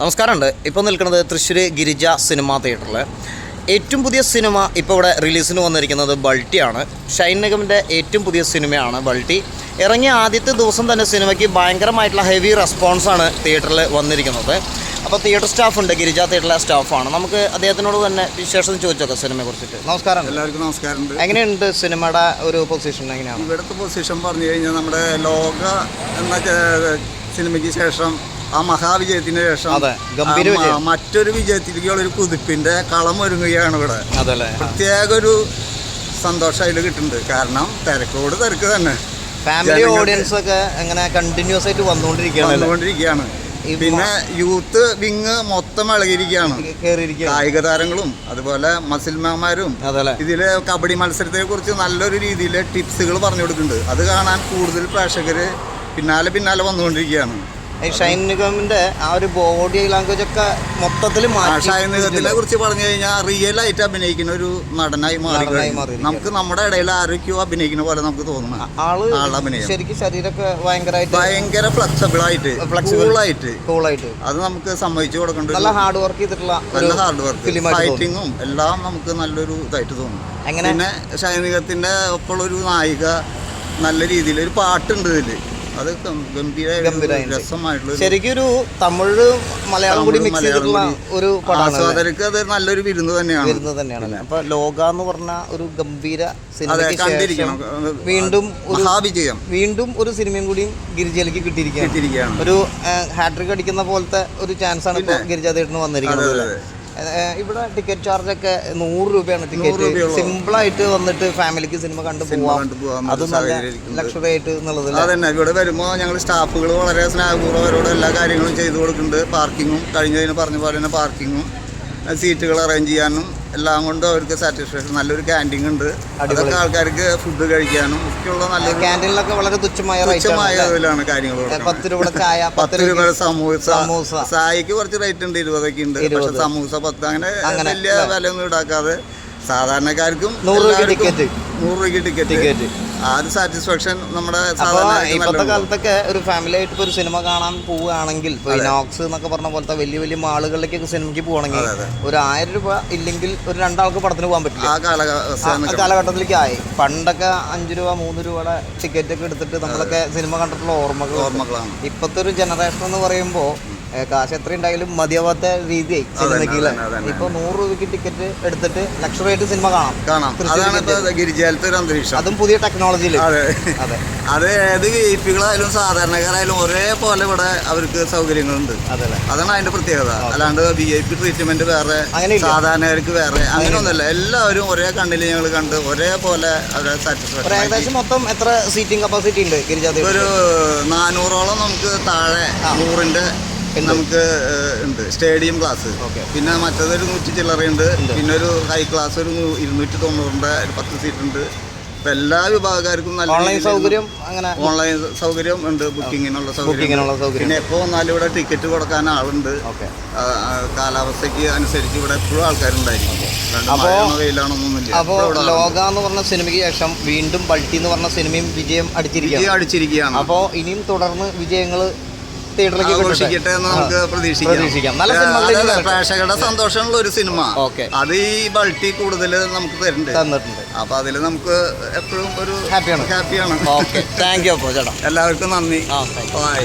നമസ്കാരമുണ്ട്. ഇപ്പോൾ നിൽക്കുന്നത് തൃശ്ശൂർ ഗിരിജ സിനിമാ തിയേറ്ററിൽ ഏറ്റവും പുതിയ സിനിമ ഇപ്പോൾ ഇവിടെ റിലീസിന് വന്നിരിക്കുന്നത് ബൾട്ടിയാണ്. ഷൈൻ നിഗമിന്റെ ഏറ്റവും പുതിയ സിനിമയാണ് ബൾട്ടി. ഇറങ്ങിയ ആദ്യത്തെ ദിവസം തന്നെ സിനിമയ്ക്ക് ഭയങ്കരമായിട്ടുള്ള ഹെവി റെസ്പോൺസാണ് തിയേറ്ററിൽ വന്നിരിക്കുന്നത്. അപ്പോൾ തിയേറ്റർ സ്റ്റാഫുണ്ട് ഗിരിജ തിയേറ്ററിലെ സ്റ്റാഫാണ് നമുക്ക് അദ്ദേഹത്തിനോട് തന്നെ വിശേഷം ചോദിച്ചോക്കാം സിനിമയെ കുറിച്ചിട്ട്. നമസ്കാരം. എല്ലാവർക്കും നമസ്കാരം എങ്ങനെയുണ്ട് സിനിമയുടെ ഒരു പൊസിഷൻ എങ്ങനെയാണ്? ഇവിടുത്തെ പൊസിഷൻ പറഞ്ഞു കഴിഞ്ഞാൽ നമ്മുടെ ലോക എന്ന സിനിമയ്ക്ക് ശേഷം ആ മഹാവിജയത്തിന് ശേഷം അതെ, ഗംഭീര വിജയം. മറ്റൊരു വിജയത്തിലേക്കുള്ള ഒരു കുതിപ്പിന്റെ കളം ഒരുങ്ങുകയാണ് ഇവിടെ. അതല്ലേ? പ്രത്യേക ഒരു സന്തോഷം അതിൽ കിട്ടുന്നുണ്ട്. കാരണം തിരക്കോട് തിരക്ക് തന്നെ. ഫാമിലി ഓഡിയൻസ് ഒക്കെ എങ്ങനെ കണ്ടിന്യൂസ് ആയിട്ട് വന്നുകൊണ്ടിരിക്കുകയാണ് വന്നുകൊണ്ടിരിക്കുകയാണ്. പിന്നെ യൂത്ത് വിങ് മൊത്തം ഇളകിയിരിക്കുകയാണ്. കായിക താരങ്ങളും അതുപോലെ മസിൽമാന്മാരും ഇതിൽ കബഡി മത്സരത്തെ കുറിച്ച് നല്ലൊരു രീതിയിൽ ടിപ്സുകൾ പറഞ്ഞു കൊടുക്കുന്നുണ്ട്. അത് കാണാൻ കൂടുതൽ പ്രേക്ഷകര് പിന്നാലെ പിന്നാലെ വന്നുകൊണ്ടിരിക്കുകയാണ്. ഈ ഷൈൻ നിഗമിന്റെ ആ ഒരു ബോഡി ലാംഗ്വേജ് ഒക്കെ മൊത്തത്തിൽ ഷൈനികത്തിനെ കുറിച്ച് പറഞ്ഞു കഴിഞ്ഞാൽ റിയൽ ആയിട്ട് അഭിനയിക്കുന്ന ഒരു നടനായി മാറി നമുക്ക് നമ്മുടെ ഇടയിൽ ആരൊക്കെയോ അഭിനയിക്കുന്ന പോലെ നമുക്ക് തോന്നണം ആൾ. ശരിക്കും ശരീരമൊക്കെ ഭയങ്കരമായിട്ട് ഭയങ്കര ഫ്ലെക്സിബിൾ ആയിട്ട് Flexible. കൂളായിട്ട് കൂളായിട്ട് അത് നമുക്ക് സമ്മതിച്ചു കൊടുക്കേണ്ട നല്ല ഹാർഡ് വർക്ക് ചെയ്തിട്ടുള്ള നല്ല ഹാർഡ് വർക്ക് ഫൈറ്റിങ്ങും എല്ലാം നമുക്ക് നല്ലൊരു ഇതായിട്ട് തോന്നുന്നു. പിന്നെ ഒപ്പമുള്ള ഒരു നായിക നല്ല രീതിയിൽ ഒരു പാട്ടുണ്ട് ഇതിൽ. അത് ഗംഭീര. രസമായിട്ടുള്ള ശരിക്കും ഒരു തമിഴ് മലയാളം കൂടി മിക്സ് ചെയ്തിട്ടുള്ള ഒരു ആസ്വാദകർക്ക് അത് നല്ലൊരു വിരുന്ന് തന്നെയാണ്. വിരുന്ന് തന്നെയാണ് അപ്പൊ ലോക എന്ന് പറഞ്ഞ ഒരു ഗംഭീര സിനിമ വീണ്ടും മഹാവിജയം. വീണ്ടും ഒരു സിനിമയും കൂടി ഗിരിജയിലേക്ക് കിട്ടിയിരിക്കുകയാണ്. ഒരു ഹാട്രിക് അടിക്കുന്ന പോലത്തെ ഒരു ചാൻസ് ആണ് ഇപ്പോൾ ഗിരിജ തേട്ടിന് വന്നിരിക്കുന്നത് ഇവിടെ ടിക്കറ്റ് ചാർജ് ഒക്കെ നൂറ് രൂപയാണ് ടിക്കറ്റ്. സിമ്പിൾ ആയിട്ട് വന്നിട്ട് ഫാമിലിക്ക് സിനിമ കണ്ടു പോവാം. അത് നല്ല ലക്ഷറി ആയിട്ട് എന്നുള്ളത് അതന്നെ. ഇവിടെ വരുമ്പോൾ ഞങ്ങൾ സ്റ്റാഫുകൾ വളരെ സ്നേഹപൂർവം അവരോട് എല്ലാ കാര്യങ്ങളും ചെയ്തു കൊടുക്കുന്നുണ്ട്. പാർക്കിങ്ങും കഴിഞ്ഞതിന് പറഞ്ഞ പോലെ തന്നെ പാർക്കിങ്ങും സീറ്റുകൾ അറേഞ്ച് ചെയ്യാനും എല്ലാം കൊണ്ടും അവർക്ക് സാറ്റിസ്ഫാക്ഷൻ നല്ലൊരു ക്യാന്റീൻ ഉണ്ട്. അതൊക്കെ ആൾക്കാർക്ക് ഫുഡ് കഴിക്കാനും ഒക്കെയുള്ള നല്ല ക്യാന്റീനിലൊക്കെ വളരെ തുച്ഛമായ തുച്ഛമായ ഇതിലാണ് കാര്യങ്ങൾ. പത്ത് രൂപ ചായ പത്ത് രൂപ സമൂസ സമൂസ. സായിക്ക് കുറച്ച് റേറ്റ് ഉണ്ട് ഇരുപതൊക്കെ ഉണ്ട്. പക്ഷെ സമൂസ പത്ത് അങ്ങനെ വലിയ വിലയൊന്നും ഈടാക്കാതെ സാധാരണക്കാർക്കും നൂറ് രൂപ ടിക്കറ്റ് നൂറ് രൂപയ്ക്ക് ടിക്കറ്റ് ടിക്കറ്റ് ആ ഒരു സാറ്റിസ്ഫാക്ഷൻ നമ്മുടെ ഇപ്പോഴത്തെ. കാലത്തൊക്കെ ഒരു ഫാമിലി ആയിട്ട് ഒരു സിനിമ കാണാൻ പോവുകയാണെങ്കിൽ ഇനോക്സ് എന്നൊക്കെ പറഞ്ഞ പോലത്തെ വലിയ വലിയ മാളുകളിലേക്കൊക്കെ സിനിമയ്ക്ക് പോകണമെങ്കിൽ. ഒരു ആയിരം രൂപ ഇല്ലെങ്കിൽ ഒരു രണ്ടാൾക്ക് പടത്തിന് പോകാൻ പറ്റില്ല. ആ ആ കാലഘട്ടത്തിലേക്ക് ആയി പണ്ടൊക്കെ അഞ്ച് രൂപ മൂന്ന് രൂപയുടെ ടിക്കറ്റ് ഒക്കെ എടുത്തിട്ട് നമ്മളൊക്കെ സിനിമ കണ്ടിട്ടുള്ള ഓർമ്മകൾ ഓർമ്മകളാണ്. ഇപ്പോഴത്തെ ഒരു ജനറേഷൻ എന്ന് പറയുമ്പോൾ കാശ് എത്ര ഉണ്ടായാലും മതിയാവാത്ത രീതിയായി സിനിമയ്ക്ക് അതന്നെ, അതന്നെ. ഇപ്പൊ നൂറ് രൂപയ്ക്ക് ടിക്കറ്റ് എടുത്തിട്ട് ലക്ഷറി ആയിട്ട് സിനിമ കാണാം. കാണാം. അതാണ് ഗിരിജാലത്തെ ഒരു അന്തരീക്ഷം. അതും പുതിയ ടെക്നോളജിയിൽ അതെ. അതെ. ഏത് വി സാധാരണക്കാരായാലും ഒരേപോലെ ഇവിടെ അവർക്ക് സൗകര്യങ്ങളുണ്ട്. അതെ അതാണ് അതിന്റെ പ്രത്യേകത. അല്ലാണ്ട് വി ഐ പി ട്രീറ്റ്മെന്റ് വേറെ. സാധാരണക്കാർക്ക് വേറെ അങ്ങനെയൊന്നുമല്ല. എല്ലാവരും ഒരേ കണ്ണിൽ ഞങ്ങൾ കണ്ട് ഒരേപോലെ അവരെ സാറ്റിസ്ഫാക്ഷൻ ഏകദേശം മൊത്തം എത്ര സീറ്റിംഗ് കപ്പാസിറ്റി ഉണ്ട് ഒരു നാനൂറോളം നമുക്ക് താഴെ നൂറിന്റെ നമുക്ക് ഉണ്ട്. Stadium class. പിന്നെ മറ്റേതൊരു നൂറ്റി ചില്ലറയുണ്ട്. പിന്നെ ഒരു ഹൈ ക്ലാസ് ഒരു ഇരുന്നൂറ്റി തൊണ്ണൂറിന്റെ ഒരു പത്ത് സീറ്റ് ഉണ്ട് ഇപ്പൊ എല്ലാ വിഭാഗക്കാർക്കും നല്ല ഓൺലൈൻ സൗകര്യം അങ്ങനെ ഓൺലൈൻ സൗകര്യം ഉണ്ട്. ബുക്കിങ്ങിനുള്ള സൗകര്യം. പിന്നെ എപ്പോ വന്നാലും ഇവിടെ ടിക്കറ്റ് കൊടുക്കാൻ ആളുണ്ട്. കാലാവസ്ഥക്ക് കാലാവസ്ഥയ്ക്ക് അനുസരിച്ച് ഇവിടെ എപ്പോഴും ആൾക്കാരുണ്ടായിരിക്കും. അപ്പോ- അപ്പോൾ ലോക എന്ന് പറഞ്ഞ സിനിമയ്ക്ക് ശേഷം വീണ്ടും ബൾട്ടി എന്ന് പറഞ്ഞ സിനിമയും വിജയം അടിച്ചിരിക്കുകയാണ്. അടിച്ചിരിക്കുകയാണ്. അപ്പോൾ ഇനിയും തുടർന്ന് വിജയങ്ങൾ തിയേറ്ററിലേക്ക് കിട്ടട്ടെ. ആഘോഷിക്കട്ടെ എന്ന് നമുക്ക് പ്രതീക്ഷിക്കാം. പ്രതീക്ഷിക്കാം. നല്ല ആ, സിനിമകളിൽ പ്രേക്ഷകരുടെ സന്തോഷമുള്ള ഒരു സിനിമ. ഓക്കെ. അത് ഈ ബൾട്ടി കൂടുതൽ നമുക്ക് തരുന്നുണ്ട്. തന്നിട്ടുണ്ട്. അപ്പൊ അതിൽ നമുക്ക് എപ്പോഴും ഒരു ഹാപ്പിയാണ് ഹാപ്പിയാണ് ഓക്കെ. താങ്ക് യു അപ്പോൾ ചേട്ടാ. എല്ലാവർക്കും നന്ദി. ബൈ